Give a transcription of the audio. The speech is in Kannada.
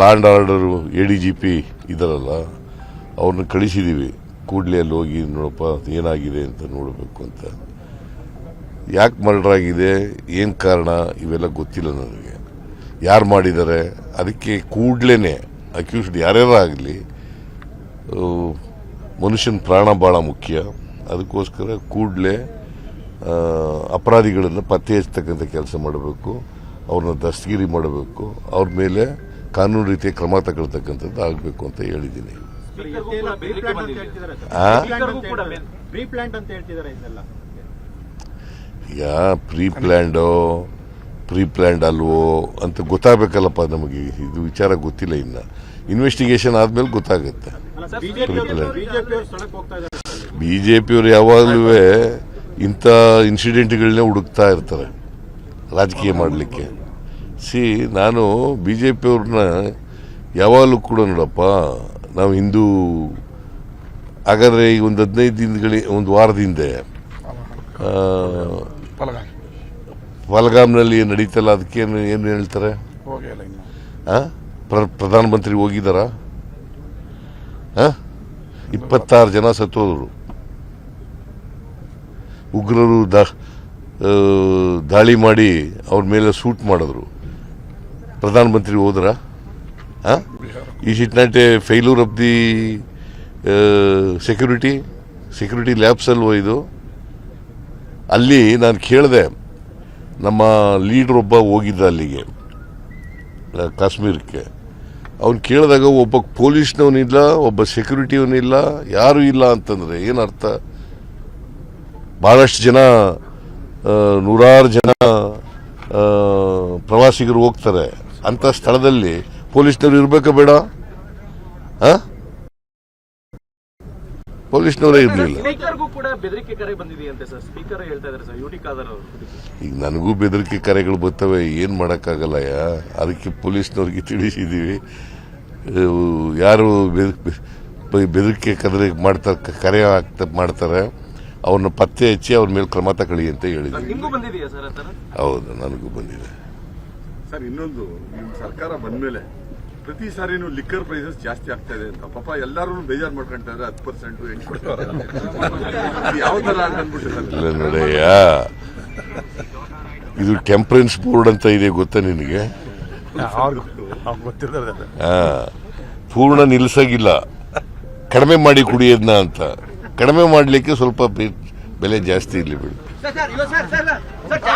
Land order A D G P ಇದರಲ್ಲ ಅವ್ರನ್ನ ಕಳಿಸಿದ್ದೀವಿ ಕೂಡಲೇ ಅಲ್ಲಿ ಹೋಗಿ ನೋಡಪ್ಪ, ಏನಾಗಿದೆ ಅಂತ ನೋಡಬೇಕು ಅಂತ. ಯಾಕೆ ಮರ್ಡರ್ ಆಗಿದೆ ಏನು ಕಾರಣ, ಇವೆಲ್ಲ ಗೊತ್ತಿಲ್ಲ ನನಗೆ. ಯಾರು ಮಾಡಿದ್ದಾರೆ ಅದಕ್ಕೆ ಕೂಡಲೇ ಅಕ್ಯೂಸ್ಡ್ ಯಾರ್ಯಾರು ಆಗಲಿ ಮನುಷ್ಯನ ಪ್ರಾಣ ಭಾಳ ಮುಖ್ಯ. ಅದಕ್ಕೋಸ್ಕರ ಕೂಡಲೇ ಅಪರಾಧಿಗಳನ್ನು ಪತ್ತೆ ಹಚ್ಚತಕ್ಕಂಥ ಕೆಲಸ ಮಾಡಬೇಕು. ಅವ್ರನ್ನ ದಸ್ತಗಿರಿ ಮಾಡಬೇಕು. ಅವ್ರ ಮೇಲೆ ಕಾನೂನು ರೀತಿಯ ಕ್ರಮ ತಗೊಳ್ತಕ್ಕಂಥದ್ದು ಆಗಬೇಕು ಅಂತ ಹೇಳಿದ್ದೀನಿ. ಈಗ ಪ್ರೀ ಪ್ಲ್ಯಾಂಡೋ ಪ್ರೀ ಪ್ಲ್ಯಾಂಡ್ ಅಲ್ವೋ ಅಂತ ಗೊತ್ತಾಗಬೇಕಲ್ಲಪ್ಪ ನಮಗೆ. ಇದು ವಿಚಾರ ಗೊತ್ತಿಲ್ಲ ಇನ್ನು. ಇನ್ವೆಸ್ಟಿಗೇಷನ್ ಆದ್ಮೇಲೆ ಗೊತ್ತಾಗುತ್ತೆ. ಬಿ ಜೆ ಪಿಯವರು ಯಾವಾಗಲೂ ಇಂಥ ಇನ್ಸಿಡೆಂಟ್ಗಳನ್ನೇ ಹುಡುಕ್ತಾ ಇರ್ತಾರೆ. ರಾಜಕೀಯ ಮಾಡಲಿಕ್ಕೆ. ಸಿ ನಾನು ಬಿ ಜೆ ಪಿಯವ್ರನ್ನ ಯಾವಾಗಲೂ ಕೂಡ ನೋಡಪ್ಪ ನಾವು ಹಿಂದೂ ಹಾಗಾದರೆ ಈಗ ಒಂದು ಹದಿನೈದು ದಿನಗಳ ಒಂದು ವಾರದ ಹಿಂದೆ ಆ, ಪಹಲ್ಗಾಮ್ನಲ್ಲಿ ನಡೀತಲ್ಲ ಅದಕ್ಕೆ ಏನು ಏನು ಹೇಳ್ತಾರೆ? ಹಾಂ ಪ್ರಧಾನಮಂತ್ರಿ ಹಾಂ ಇಪ್ಪತ್ತಾರು ಜನ ಸತ್ತೋದ್ರು. ಉಗ್ರರು ದಾ ದಾಳಿ ಮಾಡಿ ಅವ್ರ ಮೇಲೆ ಸೂಟ್ ಮಾಡಿದ್ರು. ಪ್ರಧಾನಮಂತ್ರಿ ಹೋದ್ರ ಈ it not a failure of the security security labs ಅಲ್ವೋ ಅಲ್ಲಿ ನಾನು ಕೇಳಿದೆ, ನಮ್ಮ ಲೀಡ್ರ್ ಒಬ್ಬ ಹೋಗಿದ್ದ ಅಲ್ಲಿಗೆ ಕಾಶ್ಮೀರಕ್ಕೆ. ಅವನು ಕೇಳಿದಾಗ ಒಬ್ಬ ಪೊಲೀಸ್ನವನಿಲ್ಲ, ಒಬ್ಬ ಸೆಕ್ಯೂರಿಟಿಯವನಿಲ್ಲ, ಯಾರು ಇಲ್ಲ ಅಂತಂದ್ರೆ ಏನರ್ಥ ಬಹಳಷ್ಟು ಜನ ನೂರಾರು ಜನ ಪ್ರವಾಸಿಗರು ಹೋಗ್ತಾರೆ. ಅಂತ ಸ್ಥಳದಲ್ಲಿ ಪೊಲೀಸ್ನವ್ರು ಇರ್ಬೇಕಾ ಬೇಡ? ಹಾಂ? ಪೊಲೀಸ್ನವರೇ ಇರಲಿಲ್ಲ. ಈಗ ನನಗೂ ಬೆದರಿಕೆ ಕರೆಗಳು ಬರ್ತವೆ ಏನು ಮಾಡೋಕ್ಕಾಗಲ್ಲ ಅದಕ್ಕೆ ಪೊಲೀಸ್ನವ್ರಿಗೆ ತಿಳಿಸಿದ್ದೀವಿ ಯಾರು ಬೆದರಿಕೆ ಕದರೆ ಮಾಡ್ತಾರೆ ಕರೆ ಆಗ್ತಾ ಮಾಡ್ತಾರೆ ಅವ್ರನ್ನ ಪತ್ತೆ ಹಚ್ಚಿ ಅವ್ರ ಮೇಲೆ ಕ್ರಮ ತಗೊಳ್ಳಿ ಅಂತ ಹೇಳಿದ್ವಿ. ಹೌದು ನನಗೂ ಬಂದಿದೆ. ಸರ್ ಇನ್ನೊಂದು ನಿಮ್ಮ ಸರ್ಕಾರ ಬಂದ್ಮೇಲೆ ಪ್ರತಿ ಸಾರಿನೂ ಲಿಕ್ಕರ್ ಪ್ರೈಸಸ್ ಜಾಸ್ತಿ ಆಗ್ತಾ ಇದೆ ಅಂತ. ಪಾಪ ಎಲ್ಲರೂ ಬೇಜಾರ್ ಮಾಡ್ಕೊಂತಾ ಇದ್ರೆ ಹತ್ತು ಪರ್ಸೆಂಟ್ ಎಂಟು ಪರ್ಸೆಂಟ್ ಯಾವ ತರ ಅಂತ ಇದು ಟೆಂಪರೆನ್ಸ್ ಬೋರ್ಡ್ ಅಂತ ಇದೆ ಗೊತ್ತಾ ನಿನಗೆ? ಪೂರ್ಣ ನಿಲ್ಸಾಗಿಲ್ಲ. ಕಡಿಮೆ ಮಾಡಿ ಕುಡಿಯೋದನ್ನ ಅಂತ. ಕಡಿಮೆ ಮಾಡಲಿಕ್ಕೆ ಸ್ವಲ್ಪ ಬೆ- ಬೆಲೆ ಜಾಸ್ತಿ ಇರಲಿ ಬಿಡಿ. Sir sir sir sir